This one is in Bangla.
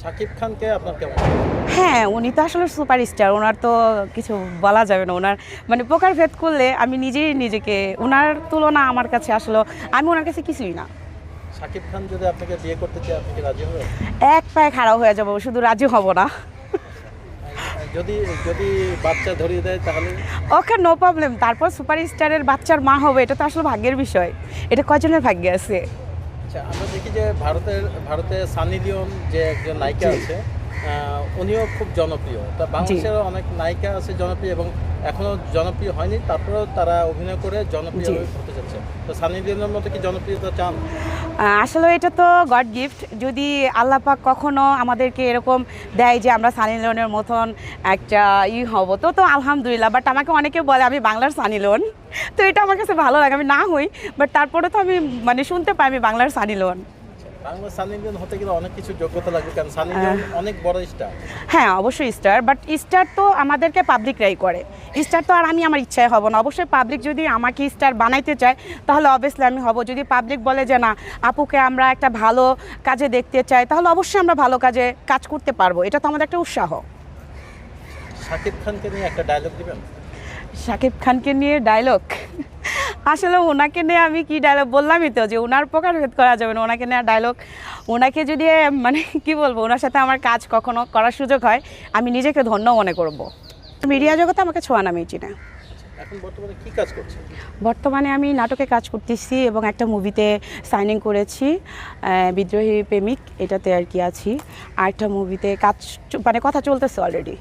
শাকিব খানকে আপনার কেমন হ্যাঁ উনি তো আসলে সুপারস্টার ওনার তো কিছু বলা যাবে না। ওনার মানে প্রকার ভেদ করলে আমি নিজেই নিজেকে ওনার তুলনা আমার কাছে আসলে আমি ওনার কাছে কিছুই না। শাকিব খান যদি আপনাকে বিয়ে করতে চায় আপনি কি রাজি হবেন? এক পায়ে খাড়া হয়ে যাব শুধু রাজি হব না। যদি যদি বাচ্চা ধরিয়ে দেয় তাহলে? ওকে নো প্রবলেম তারপর সুপারস্টারের বাচ্চার মা হবে এটা তো আসলে ভাগ্যের বিষয়। এটা কজনের ভাগ্যে আছে? আচ্ছা আমরা দেখি যে ভারতের ভারতে সানি লিওন যে একজন নায়িকা আছে উনিও খুব জনপ্রিয়। তা বাংলাদেশেরও অনেক নায়িকা আছে জনপ্রিয় এবং এখনও জনপ্রিয় হয়নি তারপরেও তারা অভিনয় করে জনপ্রিয়। হতে যাচ্ছে। তো সানি লিওনের মতো কি জনপ্রিয়তা চান? আসলে এটা তো গড গিফট। যদি আল্লাহ পাক কখনো আমাদেরকে এরকম দেয় যে আমরা সানি লিওনের মতন একটা ই হব তো তো আলহামদুলিল্লাহ। বাট আমাকে অনেকে বলে আমি বাংলার সানি লোন তো এটা আমার কাছে ভালো লাগে। আমি না হই বাট তারপরে তো আমি মানে শুনতে পাই আমি বাংলার Sunny Leone Bangla Sunny Leone হতে গেলে অনেক কিছু যোগ্যতা লাগবে কারণ সানি লিওন অনেক বড় স্টার হ্যাঁ অবশ্যই স্টার বাট স্টার তো আমাদেরকে পাবলিকরাই করে। স্টার তো আর আমি আমার ইচ্ছায় হব না। অবশ্যই পাবলিক যদি আমাকে স্টার বানাইতে চায় তাহলে অবভিয়াসলি আমি হব। যদি পাবলিক বলে যে না আপুকে আমরা একটা ভালো কাজে দেখতে চাই তাহলে অবশ্যই আমরা ভালো কাজে কাজ করতে পারব। এটা তো আমাদের একটা উৎসাহ। শাকিব খানকে নিয়ে একটা ডায়লগ দিবেন? শাকিব খানকে নিয়ে ডায়লগ আসলে ওনাকে নিয়ে আমি কি ডায়লগ বললামই তো যে ওনার প্রকার ভেদ করা যাবে না ওনাকে নিয়ে ডায়লগ ওনাকে যদি মানে কি বলব ওনার সাথে আমার কাজ কখনো করার সুযোগ হয় আমি নিজেকে ধন্য মনে করব। মিডিয়া জগতে আমাকে ছোঁয়া নামেই চিনে। বর্তমানে কি কাজ করছেন? বর্তমানে আমি নাটকে কাজ করতেছি এবং একটা মুভিতে সাইনিং করেছি বিদ্রোহী প্রেমিক এটাতে আর কি আছি। আর একটা মুভিতে কাজ মানে কথা চলতেছে অলরেডি